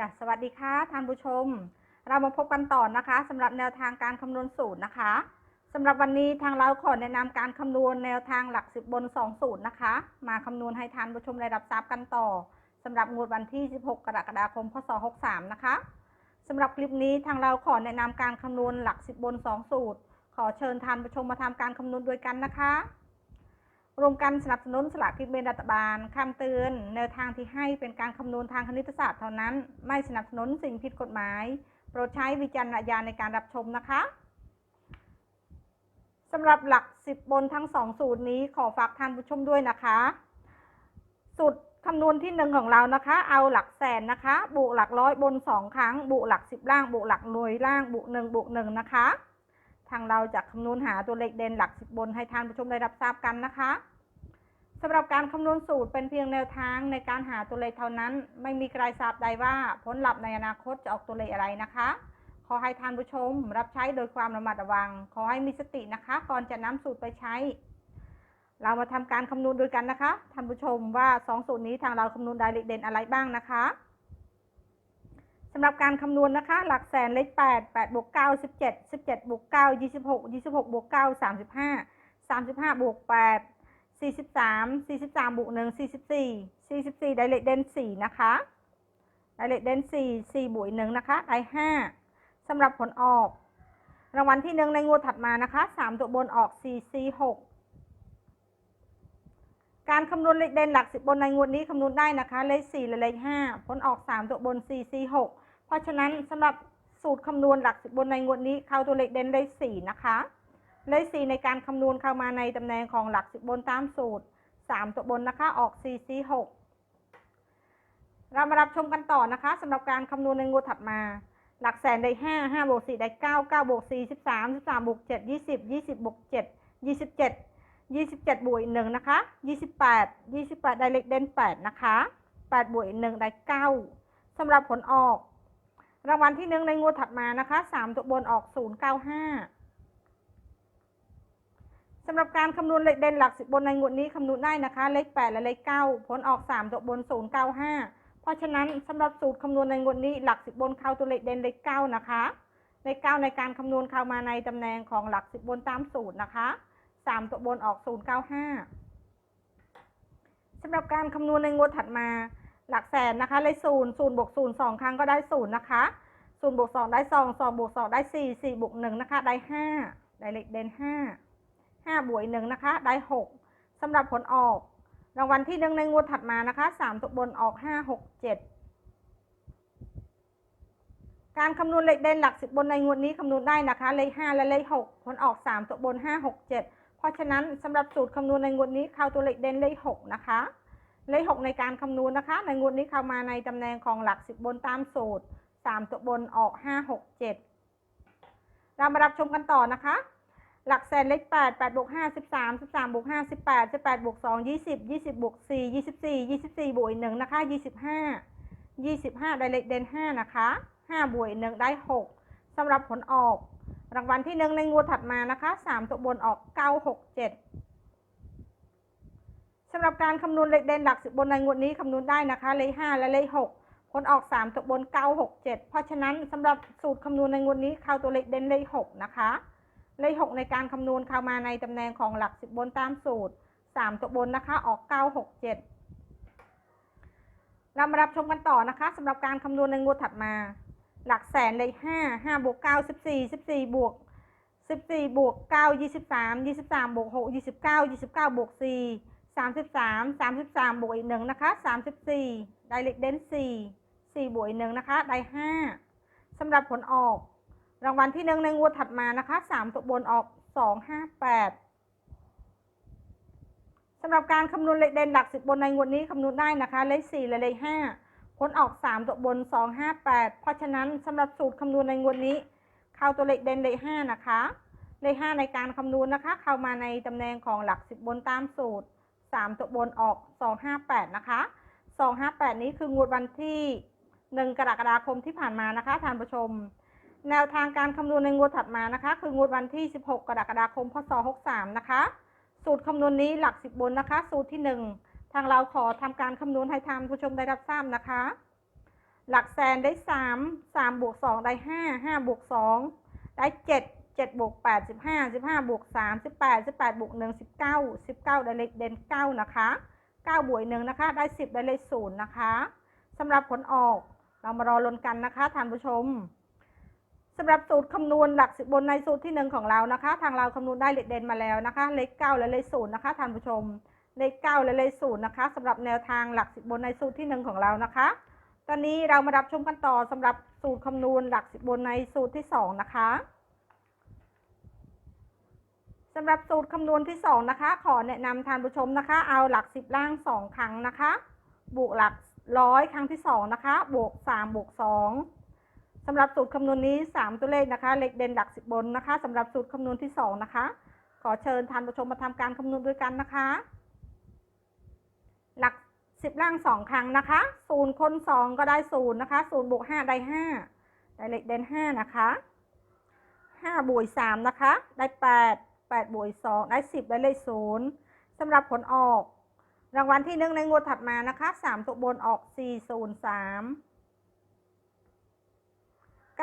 จ้ะสวัสดีค่ะท่านผู้ชม เรามาพบกันต่อนะคะสำหรับแนวทางการคำนวณสูตรนะคะสำหรับวันนี้ทางเราขอแนะนำการคำนวณแนวทางหลักสิบบน2สูตรนะคะ มาคำนวณให้ท่านผู้ชมได้รับทราบกันต่อสำหรับงวดวันที่ 16 กรกฎาคมพศ63นะคะสำหรับคลิปนี้ทางเราขอแนะนำการคำนวณหลักสิบบน2สูตร ขอเชิญท่านผู้ชมมาทำการคำนวณด้วยกันนะคะ รวมกันสนับสนุนสลากกินแบ่งรัฐบาลคำเตือนแนวทางที่ให้เป็นการคำนวณทางคณิตศาสตร์เท่านั้น ไม่สนับสนุนสิ่งผิดกฎหมาย โปรดใช้วิจารณญาณในการรับชมนะคะสำหรับหลัก 10 บนทั้ง 2 สูตรนี้ขอฝากท่านผู้ชมด้วยนะคะ สูตรคำนวณที่หนึ่งของเรานะคะ เอาหลักแสนนะคะ บวกหลักร้อยบน2ครั้ง บวกหลัก10ล่าง บวกหลักหน่วยล่าง บวก1บวก1นะคะ ทางเราจะคำนวณหาตัวเลขเด่นหลัก10บนให้ท่านผู้ชมได้รับทราบกันนะคะ สำหรับการคำนวณสูตรเป็นเพียงแนวทางในการหาตัวเลขเท่านั้น ไม่มีใครทราบใดว่าผลลัพธ์ในอนาคตจะออกตัวเลขอะไรนะคะ ขอให้ท่านผู้ชมรับใช้โดยความระมัดระวัง ขอให้มีสตินะคะ ก่อนจะนำสูตรไปใช้ เรามาทำการคำนวณด้วยกันนะคะท่านผู้ชมว่า 2 สูตรนี้ทางเราคำนวณได้เลขเด่นอะไรบ้างนะคะสำหรับการคำนวณนะคะ หลักแสนเลข8 8บวก9 17 17บวก9 26 26บวก9 35 35บวก8 43 43บวก1 44 44ได้เลขเด่น4นะคะได้เลขเด่น4 4บวก1นะคะได้5สำหรับผลออก รางวัลที่1ในงวดถัดมานะคะ3ตัวบนออก4 4 6การคำนวณเลขเด่นหลัก10บบนในงวดนี้คำนวณได้นะคะ เลข4และเลข5ผลออก3ตัวบน4 4 6เพราะฉะนั้นสำหรับสูตรคำนวณหลัก10บบนในงวดนี้เข้าตัวเลขเด่นเลข4นะคะ เลข4ในการคำนวณเข้ามาในตำแหน่งของหลัก10บบนตามสูตร 3 ตัวบนนะคะออก 4 4 6 เรามารับชมกันต่อนะคะสำหรับการคำนวณในงวดถัดมา หลักแสนได้ 5 5บวก4ได้ 9 9บวก4 13 13บวก7 20 20บวก7 27 27 บวกอีก1นะคะ 28 28 ได้เลขเด่น 8 นะคะ 8 บวกอีก1ได้ 9 สำหรับผลออก รางวัลที่ 1 ในงวดถัดมานะคะ 3 ตัวบนออก 095 สำหรับการคำนวณเลขเด่นหลัก10บบนในงวดนี้คำนวณได้นะคะ เลข 8 และเลข 9 ผลออก 3 ตัวบน 095 เพราะฉะนั้นสำหรับสูตรคำนวณในงวดนี้หลัก10บบนเข้าตัวเลขเด่นเลข 9 นะคะ เลข 9 ในการคำนวณเข้ามาในตำแหน่งของหลัก10บนตามสูตรนะคะ 3 ตัวบนออก 095สำหรับการคำนวณในงวดถัดมา หลักแสนนะคะ เลข0 0บวก0 2 ครั้งก็ได้ 0 นะคะ0บวก2ได้ 2 2บวก2ได้ 4 4บวก1นะคะได้ 5 ได้เลขเด่น5 5 บวก1นะคะ ได้ 6สำหรับผลออก รางวัลที่หนึ่งในงวดถัดมานะคะ 3 ตัวบนออก 5 6 7 การคำนวณเลขเด่นหลัก10บนในงวดนี้คำนวณได้นะคะ เลข 5 และเลข 6 ผลออก 3 ตัวบน 5 6 7 เพราะฉะนั้นสำหรับสูตรคำนวณในงวดนี้เข้าตัวเลขเด่นเลข 6 นะคะ เลข 6 ในการคำนวณนะคะ ในงวดนี้เข้ามาในตำแหน่งของหลัก10บนตามสูตร 3 ตัวบนออก 5 6 7 เรามารับชมกันต่อนะคะ หลักแสนเลข8 8บวก5 13 13บวก5 18 18บวก2 20 20บวก4 24 24บวกอีก1นะคะ25 25ได้เลขเด่น5นะคะ5บวกอีก1ได้6สำหรับผลออก รางวัลที่1ในงวดถัดมานะคะ3ตัวบนออก9 6 7สำหรับการคำนวณเลขเด่นหลัก10บนในงวดนี้คำนวณได้นะคะเลข5และเลข6ผลออก3ตัวบน9 6 7เพราะฉะนั้นสำหรับสูตรคำนวณในงวดนี้เข้าตัวเลขเด่นเลข6นะคะ เลข6ในการคำนวณเข้ามาในตำแหน่งของหลัก 10 บนตามสูตร 3 ตัวบนนะคะออก 9 6 7 เรามารับชมกันต่อนะคะสำหรับการคำนวณในงวดถัดมา หลักแสนเลข5 5บวก9 14 14บวก14บวก9 23 23บวก6 29 29บวก4 33 33บวกอีก1นะคะ34 ได้เลขเด่น4 4บวกอีก1นะคะ ได้ 5สำหรับผลออก รางวัลที่1ในงวดถัดมานะคะ3ตัวบนออก258สำหรับการคำนวณเลขเด่นหลัก10บบนในงวดนี้คำนวณได้นะคะเลข4และเลข5ผลออก3ตัวบน258เพราะฉะนั้นสำหรับสูตรคำนวณในงวดนี้ เข้าตัวเลขเด่นเลข5นะคะเลข5ในการคำนวณนะคะ เข้ามาในตำแหน่งของหลัก10บบนตามสูตร3ตัวบนออก258นะคะ258นี้คืองวดวันที่1กรกฎาคมที่ผ่านมานะคะท่านผู้ชม แนวทางการคำนวณในงวดถัดมานะคะ คืองวดวันที่ 16 กรกฎาคม พศ 63 นะคะ สูตรคำนวณนี้หลัก 10 บนนะคะ สูตรที่ 1 ทางเราขอทำการคำนวณให้ท่านผู้ชมได้รับทราบนะคะ หลักแสนได้สามสามบวกสองได้ห้าห้าบวกสองได้เจ็ดเจ็ดบวกแปดสิบห้าสิบห้าบวกสามสิบแปดสิบแปดบวกหนึ่งสิบเก้าสิบเก้าได้เลขเด่นเก้านะคะเก้าบวกหนึ่งนะคะ ได้สิบได้เลขศูนย์นะคะสำหรับผลออกเรามารอลุ้นกันนะคะท่านผู้ชม สำหรับสูตรคำนวณหลักสิบบนในสูตรที่หนึ่งของเรานะคะ ทางเราคำนวณได้เลขเด่นมาแล้วนะคะ เลขเก้าและเลขศูนย์นะคะท่านผู้ชม เลขเก้าและเลขศูนย์นะคะสำหรับแนวทางหลักสิบบนในสูตรที่หนึ่งของเรานะคะ ตอนนี้เรามารับชมกันต่อสำหรับสูตรคำนวณหลักสิบบนในสูตรที่สองนะคะสำหรับสูตรคำนวณที่สองนะคะ ขอแนะนำท่านผู้ชมนะคะ เอาหลักสิบล่างสองครั้งนะคะ บวกหลักร้อยครั้งที่สองนะคะ บวกสามบวกสอง สำหรับสูตรคำนวณนี้สามตัวเลขนะคะเลขเด่นหลักสิบบนนะคะสำหรับสูตรคำนวณที่สองนะคะ ขอเชิญท่านผู้ชมมาทำการคำนวณด้วยกันนะคะ หลักสิบล่างสองครั้งนะคะศูนย์คนสองก็ได้ศูนย์นะคะศูนย์บวกห้าได้ห้าได้เลขเด่นห้านะคะห้าบวกสามนะคะ ได้แปดแปดบวกสองได้สิบได้เลขศูนย์สำหรับผลออก รางวัลที่หนึ่งในงวดถัดมานะคะสามตัวบนออกสี่ศูนย์สาม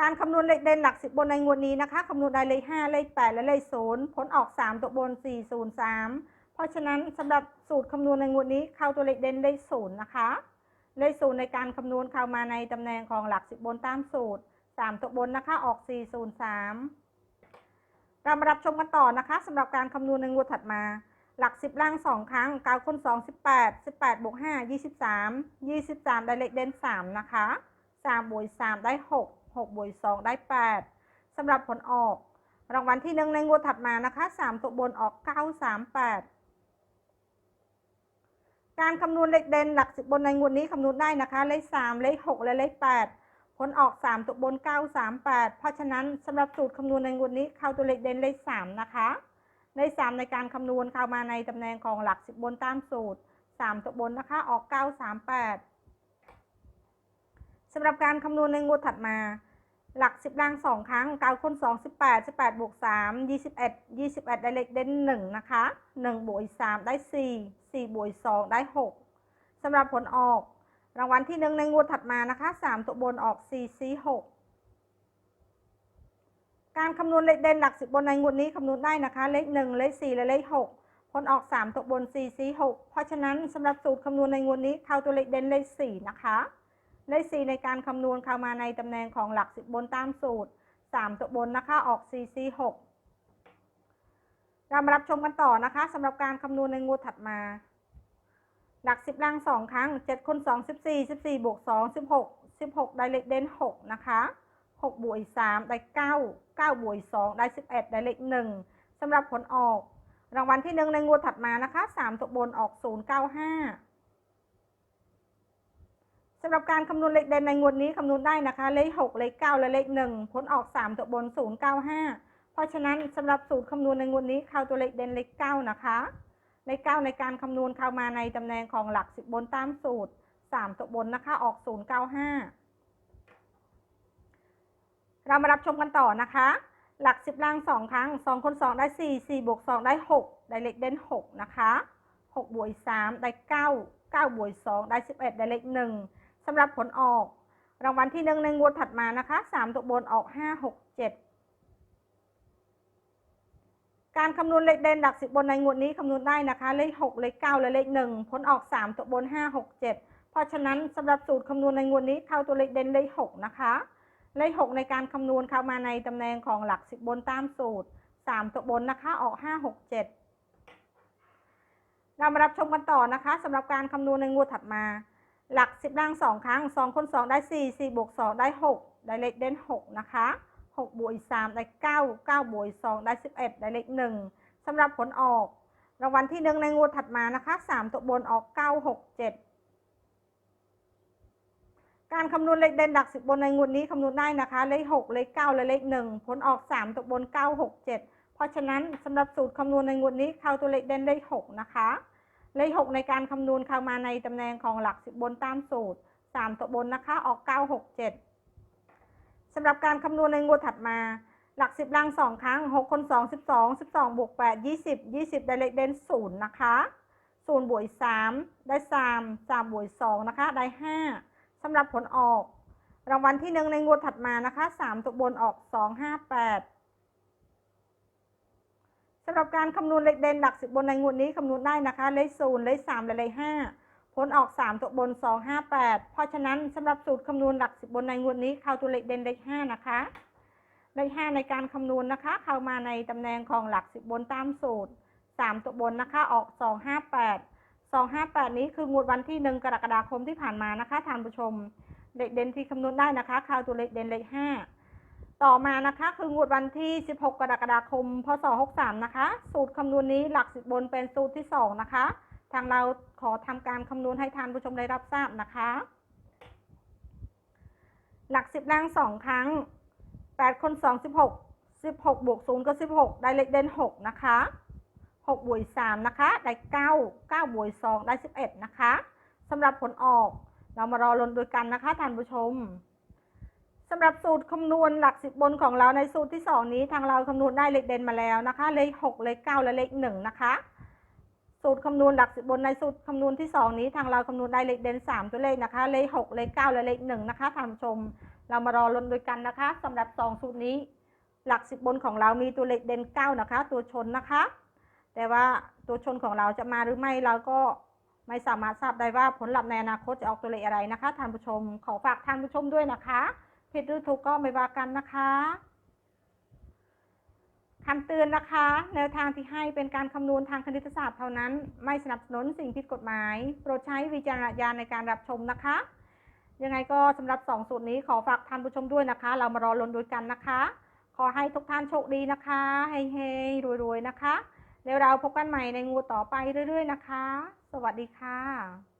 การคำนวณเลขเด่นหลักสิบบนในงวดนี้นะคะคำนวณได้เลขห้าเลขแปดและเลขศูนย์ผลออกสามตัวบนสี่ศูนย์สามเพราะฉะนั้นสำหรับสูตรคำนวณในงวดนี้เข้าตัวเลขเด่นได้ศูนย์นะคะเลขศูนย์ในการคำนวณเข้ามาในตำแหน่งของหลักสิบบนตามสูตรสามตัวบนนะคะออกสี่ศูนย์สามเรามารับชมกันต่อนะคะสำหรับการคำนวณในงวดถัดมาหลักสิบล่างสองครั้งเก้าคูณสองสิบแปดสิบแปดบวกห้ายี่สิบสามยี่สิบสามได้เลขเด่นสามนะคะสามบวกสามได้หก หกบวกสองได้แปดสำหรับผลออก รางวัลที่หนึ่งในงวดถัดมานะคะสามตัวบนออกเก้าสามแปดการคำนวณเลขเด่นหลักสิบบนในงวดนี้คำนวณได้นะคะ เลขสามเลขหกและเลขแปดผลออกสามตัวบนเก้าสามแปดเพราะฉะนั้นสำหรับสูตรคำนวณในงวดนี้เข้าตัวเลขเด่นเลขสามนะคะเลขสามในการคำนวณเข้ามาในตำแหน่งของหลักสิบบนตามสูตรสามตัวบนนะคะออกเก้าสามแปดสำหรับการคำนวณในงวดถัดมา หลักสิบล่างสองครั้งเก้าคูณสองสิบแปดสิบแปดบวกสามยี่สิบเอ็ดยี่สิบเอ็ดได้เลขเด่นหนึ่งนะคะหนึ่งบวกสามได้สี่สี่บวกสองได้หกสำหรับผลออก รางวัลที่หนึ่งในงวดถัดมานะคะสามตัวบนออกสี่สี่หกการคำนวณเลขเด่นหลักสิบบนในงวดนี้คำนวณได้นะคะ เลขหนึ่งเลขสี่และเลขหกผลออกสามตัวบนสี่สี่หกเพราะฉะนั้นสำหรับสูตรคำนวณในงวดนี้เข้าตัวเลขเด่นเลขสี่นะคะ เลข4ในการคำนวณเข้ามาในตำแหน่งของหลักสิบบนตามสูตร 3 ตัวบนนะคะออก4 4 6เรามารับชมกันต่อนะคะสำหรับการคำนวณในงวดถัดมา หลัก 10ล่าง2 ครั้ง 7คูณ2 14 14บวก2 16 16 ได้เลขเด่น6 นะคะ6บวก3ได้ 9 9บวก2ได้ 11 ได้เลข1สำหรับผลออก รางวัลที่ 1 ในงวดถัดมานะคะ 3 ตัวบนออก 095ำหรับการคำนวณเลขเด่นในงวดนี้คำนวณได้นะคะ เลข 6 เลข 9 และเลข 1 ผลออก 3 ตัวบน 095 เพราะฉะนั้นสำหรับสูตรคำนวณในงวดนี้เข้าตัวเลขเด่นเลข 9 นะคะ เลข 9 ในการคำนวณเข้ามาในตำแหน่งของหลัก 10 บนตามสูตร 3 ตัวบนนะคะออก 095 เรามารับชมกันต่อนะคะ หลัก 10ล่าง 2 ครั้ง 2คูณ2ได้ 4 4บวก2ได้ 6 ได้เลขเด่น 6 นะคะ6บวก3ได้ 9 9บวก2ได้ 11 ได้เลข 1 สำหรับผลออก รางวัลที่หนึ่งในงวดถัดมานะคะสามตัวบนออกห้าหกเจ็ดการคำนวณเลขเด่นหลักสิบบนในงวดนี้คำนวณได้นะคะเลขหกเลขเก้าและเลขหนึ่งผลออกสามตัวบนห้าหกเจ็ดเพราะฉะนั้นสำหรับสูตรคำนวณในงวดนี้เข้าตัวเลขเด่นเลขหกนะคะเลขหกในการคำนวณเข้ามาในตำแหน่งของหลักสิบบนตามสูตรสามตัวบนนะคะออกห้าหกเจ็ดเรามารับชมกันต่อนะคะสำหรับการคำนวณในงวดถัดมา หลักสิบล่างสองครั้งสองคูณสองได้สี่สี่บวกสองได้หกได้เลขเด่นหกนะคะหกบวกสามได้เก้าเก้าบวกสองได้สิบเอ็ดได้เลขหนึ่งสำหรับผลออกรางวัลที่หนึ่งในงวดถัดมานะคะสามตัวบนออกเก้าหกเจ็ดการคำนวณเลขเด่นหลักสิบบนในงวดนี้คำนวณได้นะคะ เลขหกเลขเก้าและเลขหนึ่งผลออกสามตัวบนเก้าหกเจ็ดเพราะฉะนั้นสำหรับสูตรคำนวณในงวดนี้เข้าตัวเลขเด่นเลขหกนะคะ เลข6ในการคำนวณเข้ามาในตำแหน่งของหลัก10บนตามสูตร 3 ตัวบนนะคะ ออก 9 6 7 สำหรับการคำนวณในงวดถัดมา หลัก 10ล่าง2 ครั้ง 6 คน 2 12 12บวก8 20 20 ได้เลขเด่น0นะคะ0บวก3ได้ 3 3บวก2นะคะ ได้ 5 สำหรับผลออก รางวัลที่หนึ่งในงวดถัดมานะคะสามตัวบนออกสองห้าแปด สำหรับการคำนวณเลขเด่นหลักสิบบนในงวดนี้คำนวณได้นะคะ เลขศูนย์เลขสามและเลขห้าผลออกสามตัวบนสองห้าแปดเพราะฉะนั้นสำหรับสูตรคำนวณหลักสิบบนในงวดนี้เข้าตัวเลขเด่นเลขห้านะคะเลขห้าในการคำนวณนะคะ เข้ามาในตำแหน่งของหลักสิบบนตามสูตรสามตัวบนนะคะออกสองห้าแปดสองห้าแปดนี้คืองวดวันที่หนึ่งกรกฎาคมที่ผ่านมานะคะท่านผู้ชมเลขเด่นที่คำนวณได้นะคะเข้าตัวเลขเด่นเลขห้า ต่อมานะคะ คืองวดวันที่ 16 กรกฎาคม พศ 63 นะคะ สูตรคำนวณนี้หลักสิบบนเป็นสูตรที่ 2 นะคะ ทางเราขอทำการคำนวณให้ท่านผู้ชมได้รับทราบนะคะ หลักสิบล่างสองครั้ง 8 คน 2 16 16 บวก 0 ก็ 16 ได้เลขเด่น 6 นะคะ 6 บวก 3 นะคะ ได้ 9 9 บวก 2 ได้ 11 นะคะสำหรับผลออกเรามารอลุนด้วยกันนะคะท่านผู้ชม สำหรับสูตรคำนวณหลักสิบบนของเราในสูตรที่สองนี้ทางเราคำนวณได้เลขเด่นมาแล้วนะคะ เลขหกเลขเก้าและเลขหนึ่งนะคะ สูตรคำนวณหลักสิบบนในสูตรคำนวณที่สองนี้ทางเราคำนวณได้เลขเด่นสามตัวเลขนะคะ เลขหกเลขเก้าและเลขหนึ่งนะคะท่านผู้ชม เรามารอลุ้นด้วยกันนะคะสำหรับสองสูตรนี้ หลักสิบบนของเรามีตัวเลขเด่นเก้านะคะ ตัวชนนะคะ แต่ว่าตัวชนของเราจะมาหรือไม่เราก็ไม่สามารถทราบได้ว่าผลลัพธ์ในอนาคตจะออกตัวเลขอะไรนะคะท่านผู้ชม ขอฝากท่านผู้ชมด้วยนะคะ ผิดหรือถูกก็ไม่ว่ากันนะคะคำเตือนนะคะ แนวทางที่ให้เป็นการคำนวณทางคณิตศาสตร์เท่านั้น ไม่สนับสนุนสิ่งผิดกฎหมาย โปรดใช้วิจารณญาณในการรับชมนะคะ ยังไงก็สำหรับสองสูตรนี้ขอฝากท่านผู้ชมด้วยนะคะ เรามารอลุ้นด้วยกันนะคะ ขอให้ทุกท่านโชคดีนะคะเฮ้ๆรวยๆนะคะ แล้วเราพบกันใหม่ในงูต่อไปเรื่อย ๆ นะคะ สวัสดีค่ะ